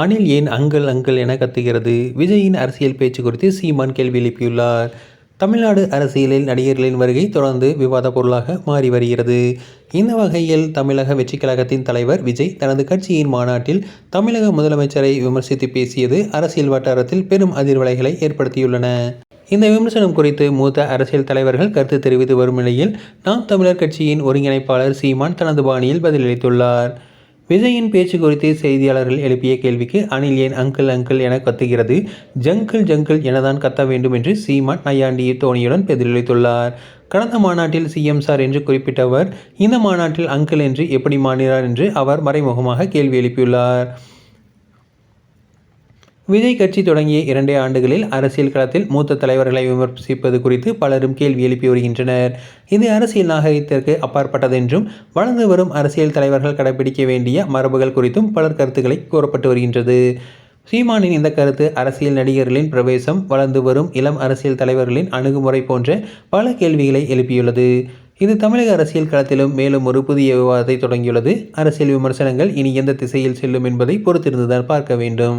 அனில் ஏன் uncle uncle என கத்துகிறது? விஜயின் அரசியல் பேச்சு குறித்து சீமான் கேள்வி எழுப்பியுள்ளார். தமிழ்நாடு அரசியலில் நடிகர்களின் வருகை தொடர்ந்து விவாத பொருளாக மாறி வருகிறது. இந்த வகையில் தமிழக வெற்றிக் கழகத்தின் தலைவர் விஜய் தனது கட்சியின் மாநாட்டில் தமிழக முதலமைச்சரை விமர்சித்து பேசியது அரசியல் வட்டாரத்தில் பெரும் அதிர்வலைகளை ஏற்படுத்தியுள்ளன. இந்த விமர்சனம் குறித்து மூத்த அரசியல் தலைவர்கள் கருத்து தெரிவித்து வரும் நிலையில் நாம் தமிழர் கட்சியின் ஒருங்கிணைப்பாளர் சீமான் தனது பாணியில் பதிலளித்துள்ளார். விஜயின் பேச்சு குறித்து செய்தியாளர்கள் எழுப்பிய கேள்விக்கு அனில் ஏன் அங்கிள் அங்கிள் என கத்துகிறது? ஜங்கிள் ஜங்கிள் எனதான் கத்த வேண்டும் என்று சீமான் நையாண்டி தோனியுடன் பதிலளித்துள்ளார் கடந்த மாநாட்டில் சிஎம் சார் என்று குறிப்பிட்டவர் இந்த மாநாட்டில் அங்கிள் என்று எப்படி மாறினார் என்று அவர் மறைமுகமாக கேள்வி எழுப்பியுள்ளார். விஜய் கட்சி தொடங்கிய இரண்டே ஆண்டுகளில் அரசியல் களத்தில் மூத்த தலைவர்களை விமர்சிப்பது குறித்து பலரும் கேள்வி எழுப்பி வருகின்றனர். இது அரசியல் நாகரிகத்திற்கு அப்பாற்பட்டதென்றும் வளர்ந்து வரும் அரசியல் தலைவர்கள் கடைபிடிக்க வேண்டிய மரபுகள் குறித்தும் பலர் கருத்துக்களை கூறப்பட்டு வருகின்றது. சீமானின் இந்த கருத்து அரசியல் நடிகர்களின் பிரவேசம் வளர்ந்து வரும் இளம் அரசியல் தலைவர்களின் அணுகுமுறை போன்ற பல கேள்விகளை எழுப்பியுள்ளது. இது தமிழக அரசியல் களத்திலும் மேலும் ஒரு புதிய விவாதத்தை தொடங்கியுள்ளது. அரசியல் விமர்சனங்கள் இனி எந்த திசையில் செல்லும் என்பதை பொறுத்திருந்துதான் பார்க்க வேண்டும்.